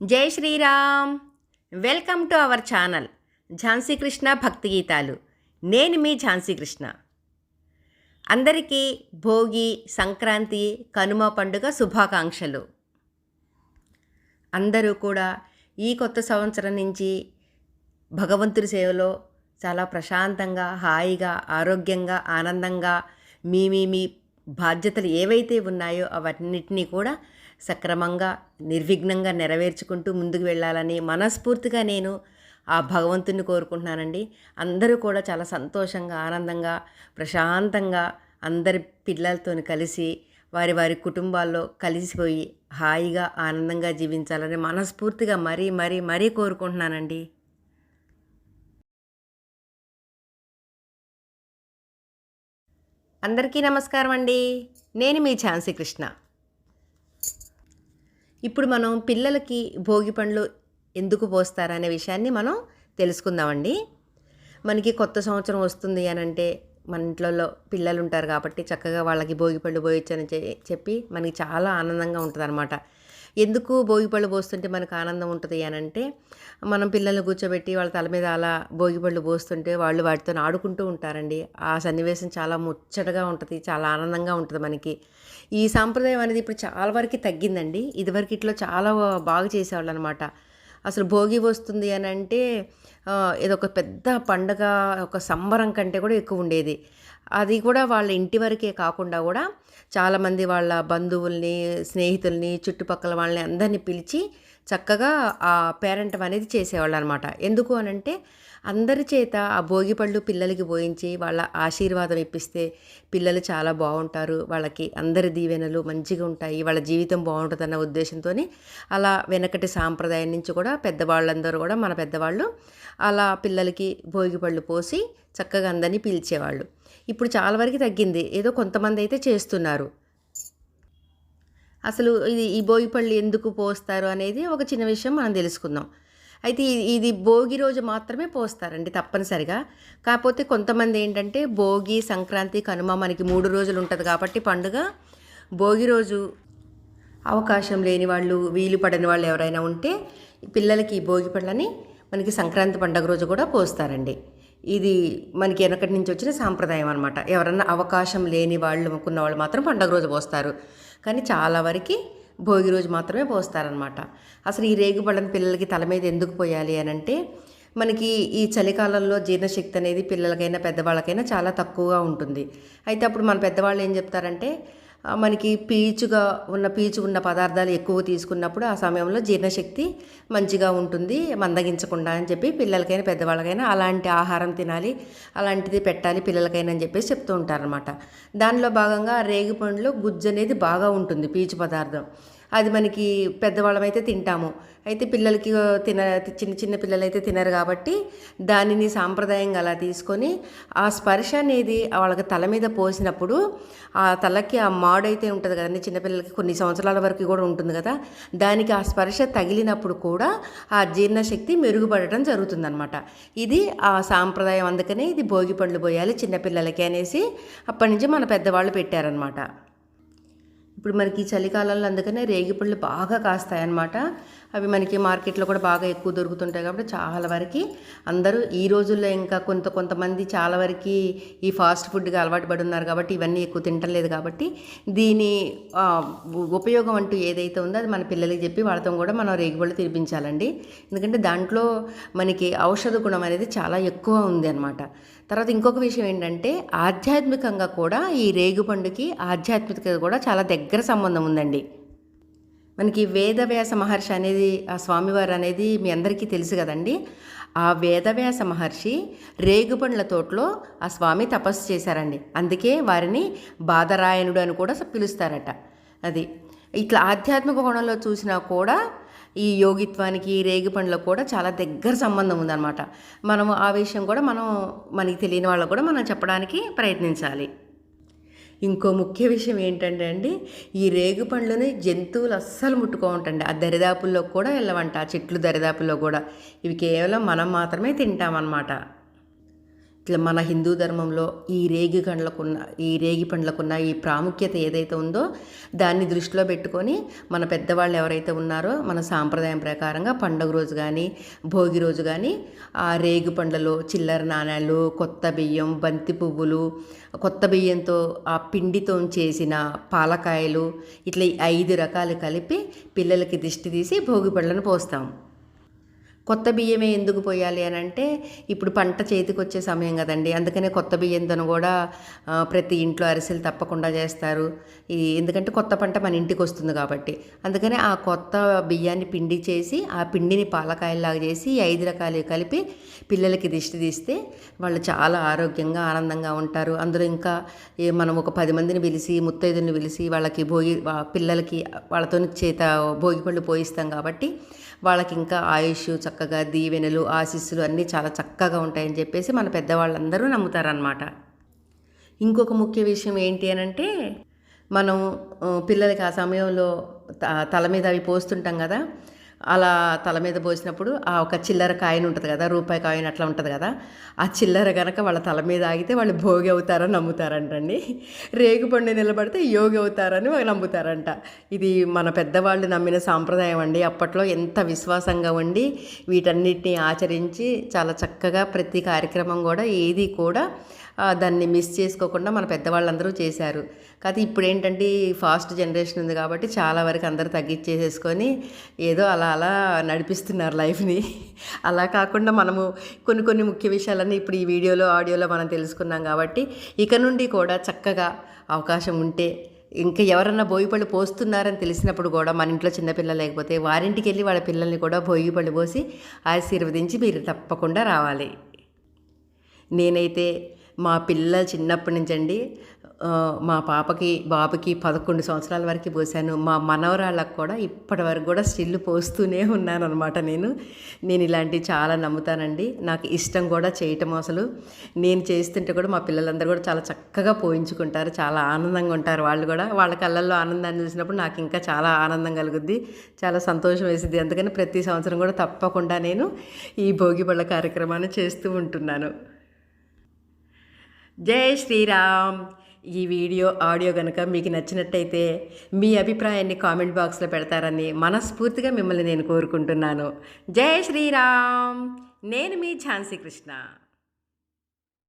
జై Shriram. Welcome to our channel Jhansi Krishna భక్తి గీతాలు. నేను మీ ఝాన్సీ కృష్ణ. అందరికీ భోగి సంక్రాంతి కనుమ పండుగ శుభాకాంక్షలు. అందరూ కూడా ఈ కొత్త సంవత్సరం నుంచి భగవంతుడి సేవలో చాలా ప్రశాంతంగా హాయిగా ఆరోగ్యంగా ఆనందంగా మీ మీ మీ బాధ్యతలు ఏవైతే ఉన్నాయో అవన్నిటినీ కూడా సక్రమంగా నిర్విఘ్నంగా నెరవేర్చుకుంటూ ముందుకు వెళ్ళాలని మనస్ఫూర్తిగా నేను ఆ భగవంతుని కోరుకుంటున్నానండి. అందరూ కూడా చాలా సంతోషంగా ఆనందంగా ప్రశాంతంగా అందరి పిల్లలతో కలిసి వారి వారి కుటుంబాల్లో కలిసిపోయి హాయిగా ఆనందంగా జీవించాలని మనస్ఫూర్తిగా మరీ మరీ మరీ కోరుకుంటున్నానండి. అందరికీ నమస్కారం అండి నేను మీ ఝాన్సీ కృష్ణ. ఇప్పుడు మనం పిల్లలకి భోగి పండ్లు ఎందుకు పోస్తారనే విషయాన్ని మనం తెలుసుకుందామండి. మనకి కొత్త సంవత్సరం వస్తుంది అని అంటే మన ఇంట్లో పిల్లలు ఉంటారు కాబట్టి చక్కగా వాళ్ళకి భోగి పళ్ళు పోయొచ్చని చె- చెప్పి మనకి చాలా ఆనందంగా ఉంటుంది అనమాట ఎందుకు భోగి పళ్ళు పోస్తుంటే మనకు ఆనందం ఉంటుంది అని అంటే మనం పిల్లల్ని కూర్చోబెట్టి వాళ్ళ తల మీద అలా భోగి పళ్ళు పోస్తుంటే వాళ్ళు వాటితో ఆడుకుంటూ ఉంటారండి. ఆ సన్నివేశం చాలా ముచ్చటగా ఉంటుంది చాలా ఆనందంగా ఉంటుంది మనకి. ఈ సాంప్రదాయం అనేది ఇప్పుడు చాలా వరకు తగ్గిందండి. ఇదివరకు ఇట్లా చాలా బాగా చేసేవాళ్ళు అనమాట అసలు భోగి వస్తుంది అని అంటే ఇదొక పెద్ద పండగ ఒక సంబరం కంటే కూడా ఎక్కువ ఉండేది. అది కూడా వాళ్ళ ఇంటి వరకే కాకుండా కూడా చాలామంది వాళ్ళ బంధువుల్ని స్నేహితుల్ని చుట్టుపక్కల వాళ్ళని అందరినీ పిలిచి చక్కగా ఆ పేరెంట్ అనేది చేసేవాళ్ళు అనమాట ఎందుకు అని అంటే అందరి చేత ఆ భోగి పళ్ళు పిల్లలకి పోయించి వాళ్ళ ఆశీర్వాదం ఇప్పిస్తే పిల్లలు చాలా బాగుంటారు. వాళ్ళకి అందరి దీవెనలు మంచిగా ఉంటాయి. వాళ్ళ జీవితం బాగుంటుందన్న ఉద్దేశంతో అలా వెనకటి సాంప్రదాయం నుంచి కూడా పెద్దవాళ్ళందరూ కూడా మన పెద్దవాళ్ళు అలా పిల్లలకి భోగి పళ్ళు పోసి చక్కగా అందరినీ పిలిచేవాళ్ళు. ఇప్పుడు చాలా వరకు తగ్గింది. ఏదో కొంతమంది అయితే చేస్తున్నారు. అసలు ఇది ఈ భోగి పళ్ళు ఎందుకు పోస్తారు అనేది ఒక చిన్న విషయం మనం తెలుసుకుందాం. అయితే ఇది- భోగి రోజు మాత్రమే పోస్తారండి తప్పనిసరిగా. కాకపోతే కొంతమంది ఏంటంటే భోగి సంక్రాంతి కనుమ మనకి మూడు రోజులు ఉంటుంది కాబట్టి పండుగ భోగి రోజు అవకాశం లేని వాళ్ళు వీలు పడని వాళ్ళు ఎవరైనా ఉంటే పిల్లలకి ఈ భోగి పళ్ళని మనకి సంక్రాంతి పండుగ రోజు కూడా పోస్తారండి. ఇది మనకి వెనకటి నుంచి వచ్చిన సాంప్రదాయం అనమాట ఎవరన్నా అవకాశం లేని వాళ్ళు అనుకున్న వాళ్ళు మాత్రం పండుగ రోజు పోస్తారు. కానీ చాలా వరకు భోగి రోజు మాత్రమే పోస్తారనమాట అసలు ఈ రేగుపళ్ళని పిల్లలకి తల మీద ఎందుకు పోయాలి అని అంటే మనకి ఈ చలికాలంలో జీర్ణశక్తి అనేది పిల్లలకైనా పెద్దవాళ్ళకైనా చాలా తక్కువగా ఉంటుంది. అయితే అప్పుడు మన పెద్దవాళ్ళు ఏం చెప్తారంటే మనకి పీచుగా ఉన్న పీచు ఉన్న పదార్థాలు ఎక్కువ తీసుకున్నప్పుడు ఆ సమయంలో జీర్ణశక్తి మంచిగా ఉంటుంది మందగించకుండా అని చెప్పి పిల్లలకైనా పెద్దవాళ్ళకైనా అలాంటి ఆహారం తినాలి అలాంటిది పెట్టాలి పిల్లలకైనా అని చెప్పేసి చెప్తూ ఉంటారనమాట దానిలో భాగంగా రేగిపండులో గుజ్జు అనేది బాగా ఉంటుంది పీచు పదార్థం. అది మనకి పెద్దవాళ్ళమైతే తింటాము. అయితే పిల్లలకి తిన చిన్న చిన్న పిల్లలైతే తినరు కాబట్టి దానిని సాంప్రదాయంగా అలా తీసుకొని ఆ స్పర్శ అనేది వాళ్ళకి తల మీద పోసినప్పుడు ఆ తలకి ఆ మాడైతే ఉంటుంది కదండి చిన్నపిల్లలకి కొన్ని సంవత్సరాల వరకు కూడా ఉంటుంది కదా దానికి ఆ స్పర్శ తగిలినప్పుడు కూడా ఆ జీర్ణశక్తి మెరుగుపడటం జరుగుతుందనమాట ఇది ఆ సాంప్రదాయం అందుకనే ఇది భోగి పండ్లు పోయాలి చిన్నపిల్లలకి అనేసి అప్పటి నుంచి మన పెద్దవాళ్ళు పెట్టారనమాట ఇప్పుడు మనకి చలికాలంలో అందుకనే రేగిపళ్ళు బాగా కాస్తాయి అన్నమాట అవి మనకి మార్కెట్లో కూడా బాగా ఎక్కువ దొరుకుతుంటాయి కాబట్టి చాలా వరకు అందరూ ఈ రోజుల్లో ఇంకా కొంత కొంతమంది చాలా వరకు ఈ ఫాస్ట్ ఫుడ్గా అలవాటు పడి ఉన్నారు కాబట్టి ఇవన్నీ ఎక్కువ తింటలేదు కాబట్టి దీని ఉపయోగం అంటూ ఏదైతే ఉందో అది మన పిల్లలకి చెప్పి వాళ్ళతో కూడా మనం రేగిపళ్ళు తినిపించాలండి. ఎందుకంటే దాంట్లో మనకి ఔషధ గుణం అనేది చాలా ఎక్కువ ఉంది అనమాట తర్వాత ఇంకొక విషయం ఏంటంటే ఆధ్యాత్మికంగా కూడా ఈ రేగుపండుకి ఆధ్యాత్మికత కూడా చాలా దగ్గర దగ్గర సంబంధం ఉందండి. మనకి వేదవ్యాస మహర్షి అనేది ఆ స్వామివారు అనేది మీ అందరికీ తెలుసు కదండి. ఆ వేదవ్యాస మహర్షి రేగుపండ్ల తోటలో ఆ స్వామి తపస్సు చేశారండి. అందుకే వారిని బాదరాయణుడు అని కూడా పిలుస్తారట. అది ఇట్లా ఆధ్యాత్మిక కోణంలో చూసినా కూడా ఈ యోగిత్వానికి రేగి పండ్లకు కూడా చాలా దగ్గర సంబంధం ఉందన్నమాట. మనం ఆ విషయం కూడా మనం మనకి తెలియని వాళ్ళకు కూడా మనం చెప్పడానికి ప్రయత్నించాలి. ఇంకో ముఖ్య విషయం ఏంటంటే అండి ఈ రేగు పండ్లని జంతువులు అస్సలు ముట్టుకోమంటండి ఆ దరిదాపుల్లో కూడా వెళ్ళవంట ఆ చెట్లు దరిదాపుల్లో కూడా. ఇవి కేవలం మనం మాత్రమే తింటామన్నమాట. ఇట్లా మన హిందూ ధర్మంలో ఈ రేగి గండ్లకున్న ఈ రేగి పండ్లకున్న ఈ ప్రాముఖ్యత ఏదైతే ఉందో దాన్ని దృష్టిలో పెట్టుకొని మన పెద్దవాళ్ళు ఎవరైతే ఉన్నారో మన సాంప్రదాయం ప్రకారంగా పండుగ రోజు కానీ భోగి రోజు కానీ ఆ రేగి పండ్లలో చిల్లర నాణ్యాలు కొత్త బియ్యం బంతి పువ్వులు కొత్త బియ్యంతో ఆ పిండితో చేసిన పాలకాయలు ఇట్లా ఐదు రకాలు కలిపి పిల్లలకి దిష్టి తీసి భోగి పండ్లను పోస్తాం. కొత్త బియ్యమే ఎందుకు పోయాలి అని అంటే ఇప్పుడు పంట చేతికి వచ్చే సమయం కదండి. అందుకనే కొత్త బియ్యంతో కూడా ప్రతి ఇంట్లో అరిసెలు తప్పకుండా చేస్తారు. ఇది ఎందుకంటే కొత్త పంట మన ఇంటికి వస్తుంది కాబట్టి. అందుకనే ఆ కొత్త బియ్యాన్ని పిండి చేసి ఆ పిండిని పాలకాయలాగా చేసి ఐదు రకాలు కలిపి పిల్లలకి దిష్టి తీస్తే వాళ్ళు చాలా ఆరోగ్యంగా ఆనందంగా ఉంటారు. అందులో ఇంకా మనం ఒక పది మందిని పిలిచి ముత్తైదుని పిలిచి వాళ్ళకి భోగి పిల్లలకి వాళ్ళతో చేత భోగి పళ్ళు పోయిస్తాం కాబట్టి వాళ్ళకి ఇంకా ఆయుష్ చక్కగా దీవెనలు ఆశీస్సులు అన్నీ చాలా చక్కగా ఉంటాయని చెప్పేసి మన పెద్దవాళ్ళందరూ నమ్ముతారనమాట ఇంకొక ముఖ్య విషయం ఏంటి అని అంటే మనం పిల్లలకి ఆ సమయంలో త- తల మీద అవి పోస్తుంటాం కదా అలా తల మీద పోసినప్పుడు ఆ ఒక చిల్లర కాయిన్ ఉంటుంది కదా రూపాయి కాయిన్ అట్లా ఉంటుంది కదా ఆ చిల్లర గనక వాళ్ళ తల మీద ఆగితే వాళ్ళు భోగి అవుతారని నమ్ముతారంటండి. రేగుపండు నిలబడితే యోగి అవుతారని వాళ్ళు నమ్ముతారంట. ఇది మన పెద్దవాళ్ళు నమ్మిన సాంప్రదాయం అండి. అప్పట్లో ఎంత విశ్వాసంగా ఉండి వీటన్నిటిని ఆచరించి చాలా చక్కగా ప్రతి కార్యక్రమం కూడా ఏది కూడా దాన్ని మిస్ చేసుకోకుండా మన పెద్దవాళ్ళందరూ చేశారు. కాకపోతే ఇప్పుడు ఏంటంటే ఫాస్ట్ జనరేషన్ ఉంది కాబట్టి చాలా వరకు అందరూ తగ్గించేసేసుకొని ఏదో అలా అలా నడిపిస్తున్నారు లైఫ్ని. అలా కాకుండా మనము కొన్ని కొన్ని ముఖ్య విషయాలన్నీ ఇప్పుడు ఈ వీడియోలో ఆడియోలో మనం తెలుసుకున్నాం కాబట్టి ఇక నుండి కూడా చక్కగా అవకాశం ఉంటే ఇంకా ఎవరన్నా భోగిపళ్ళు పోస్తున్నారని తెలిసినప్పుడు కూడా మన ఇంట్లో చిన్నపిల్లలు లేకపోతే వారింటికి వెళ్ళి వాళ్ళ పిల్లల్ని కూడా భోగిపళ్ళు పోసి ఆశీర్వదించి మీరు తప్పకుండా రావాలి. నేనైతే మా పిల్లలు చిన్నప్పటి నుంచి అండి మా పాపకి బాబుకి పదకొండు సంవత్సరాల వరకు పోసాను. మా మనవరాళ్ళకు కూడా ఇప్పటి వరకు కూడా స్టిల్ పోస్తూనే ఉన్నాను అనమాట నేను. నేను ఇలాంటివి చాలా నమ్ముతానండి. నాకు ఇష్టం కూడా చేయటం అసలు. నేను చేస్తుంటే కూడా మా పిల్లలందరూ కూడా చాలా చక్కగా పోయించుకుంటారు చాలా ఆనందంగా ఉంటారు వాళ్ళు కూడా. వాళ్ళ కళ్ళల్లో ఆనందాన్ని చూసినప్పుడు నాకు ఇంకా చాలా ఆనందం కలుగుద్ది చాలా సంతోషం వేసింది అందుకని ప్రతి సంవత్సరం కూడా తప్పకుండా నేను ఈ భోగి పళ్ళ కార్యక్రమాన్ని చేస్తూ ఉంటున్నాను. జై శ్రీరామ్. ఈ వీడియో ఆడియో కనుక మీకు నచ్చినట్టయితే మీ అభిప్రాయాన్ని కామెంట్ బాక్స్లో పెడతారని మనస్ఫూర్తిగా మిమ్మల్ని నేను కోరుకుంటున్నాను. జై శ్రీరామ్. నేను మీ ఝాన్సీ కృష్ణ.